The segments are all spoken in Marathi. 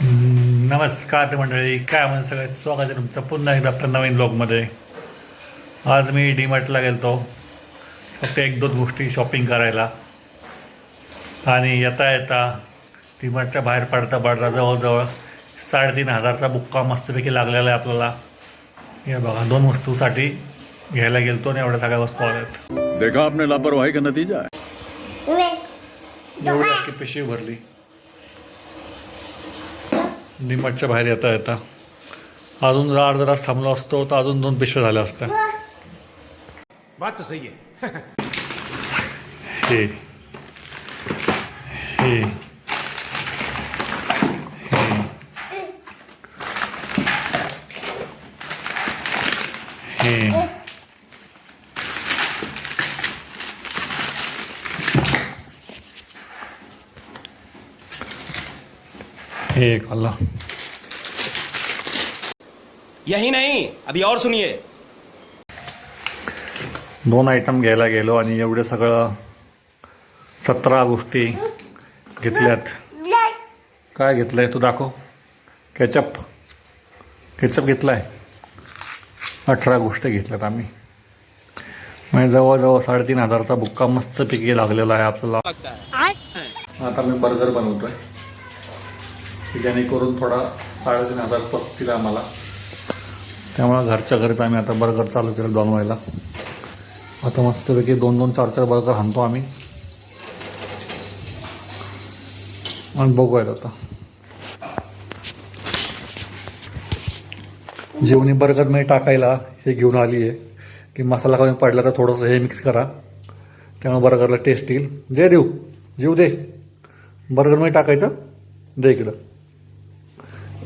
नमस्कार मंडळी काय म्हणजे सगळं स्वागत आहे तुमचं पुन्हा एकदा आपल्या नवीन ब्लॉगमध्ये आज मी डी मार्टला गेलतो फक्त एक दोन गोष्टी शॉपिंग करायला. आणि येता येता डी मार्टच्या बाहेर पडता पडता जवळजवळ साडेतीन हजारचा बुक्का मस्तपैकी लागलेला आहे आपल्याला. हे बघा दोन वस्तूसाठी घ्यायला गेलतो आणि एवढ्या सगळ्या वस्तू आल्यात. देखा आपने लापरवाही का नतीजा एवढी पिशवी भरली. निमटच्या बाहेर येता येता. अजून जर अर्धा तास थांबलो असतो तर अजून दोन पिशव्या झाल्या असत्या. बात तो सही है हे हे. हे. एक आला यही नहीं अभी और सुनिए। दोन आयटम घ्यायला गेलो आणि एवढं सगळं सतरा गोष्टी घेतल्यात. काय घेतलंय तू दाखव. केचप. केचप घेतलाय. अठरा गोष्टी घेतल्यात आम्ही. म्हणजे जवळजवळ साडेतीन हजारचा बुक्का मस्तपैकी लागलेला आहे आपल्याला. आता मी बर्गर बनवतोय. की जेणेकरून थोडा साडेतीन हजार पस्तीला आम्हाला. त्यामुळे घरच्या घरी आम्ही आता बर्गर चालू केलं बनवायला. आता मस्तपैकी दोन दोन चार चार बर्गर हाणतो आम्ही. आणि बघूयात आता. जेवणी बर्गर मी टाकायला हे घेऊन आली आहे. की मसाला कमी पडला तर थोडंसं हे मिक्स करा. त्यामुळे बर्गरला टेस्ट येईल. दे देऊ. जेऊ दे. बर्गरमध्ये टाकायचं. दे इकडं.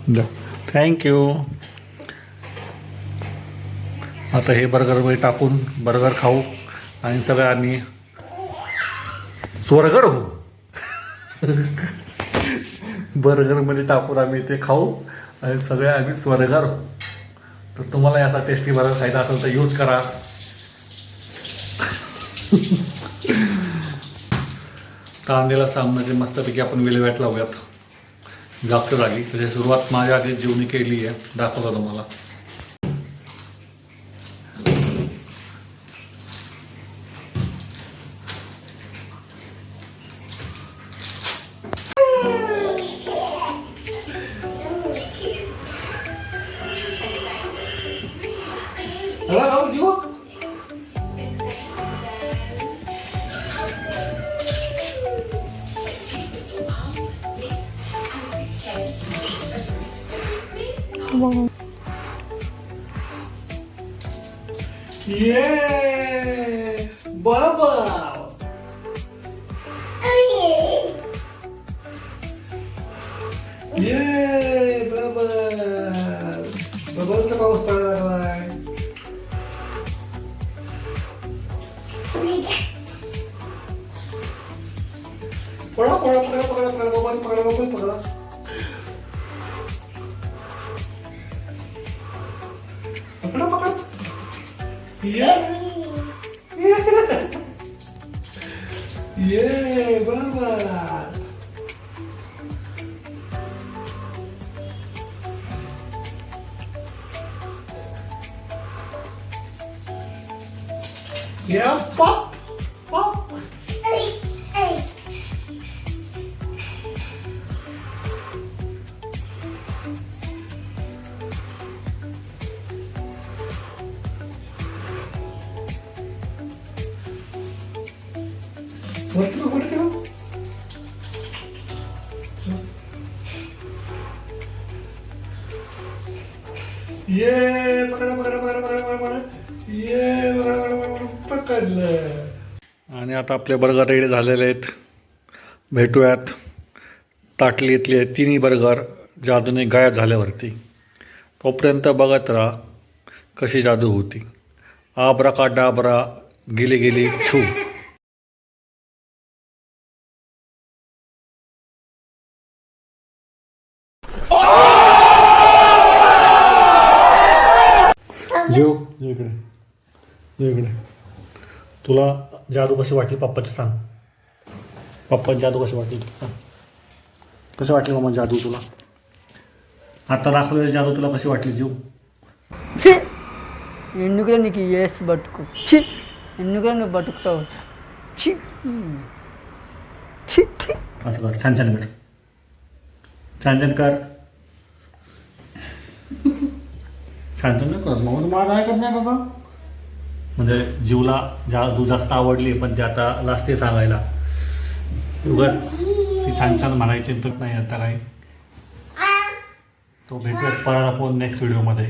थँक्यू आता हे बर्गरमध्ये टाकून बर्गर खाऊ आणि सगळं आम्ही स्वर्गर हो बर्गरमध्ये टाकून आम्ही ते खाऊ आणि सगळे आम्ही स्वर्गर हो तर तुम्हाला याचा टेस्टी बर्गर खायचा असेल तर यूज करा. कांद्याला सामनाचे मस्तपैकी आपण विल्हेवाट लावूयात. जास्त झाली त्याची म्हणजे सुरुवात माझ्या आधी जीवनी केली आहे. दाखवतो तुम्हाला. Yay, Yeah! Bubble! Oh, Yay, Bubble! Bubble the mouse butterfly. Pagkala, pagkala, pagkala. पकडा पकडा पकडा ये ये बाबा Yeah, pop, pop. ये पकडा पकडा पकडा पकडा पकडा पकडा. ये पकडा पकडा पकडा पकडा पकडलं. आणि आता आपले बर्गर रेडी झालेले आहेत. भेटूयात. ताटली इथली आहे तिन्ही बर्गर जादूने गायब झाल्यावरती. तोपर्यंत बघत राहा कशी जादू होती. आबरा का डाबरा गेली गेली छू. जेव जेव इकडे जेव इकडे तुला जादू कशी वाटली पप्पाची सांग पप्पाची जादू कशी वाटली तुला कशी वाटली मामा जादू तुला आता दाखवलेली जादू तुला कशी वाटली जीव ఛీ ఎందుకురా నీకు ఈ ఏసు బతుకు ఛీ ఎందుకురా నువ్వు బతుకుతావు ఛీ ఛీ ఛీ असं कर छान छान कर छान छान कर छान छान नाही करत. मग माझा ऐकत नाही बाबा म्हणजे जीवला ज्या तू जास्त आवडली पण ते आता लाजते सांगायला. उगाच ती छान छान म्हणायची तर नाही आता काही तो भेटूयात परत आपण नेक्स्ट व्हिडिओमध्ये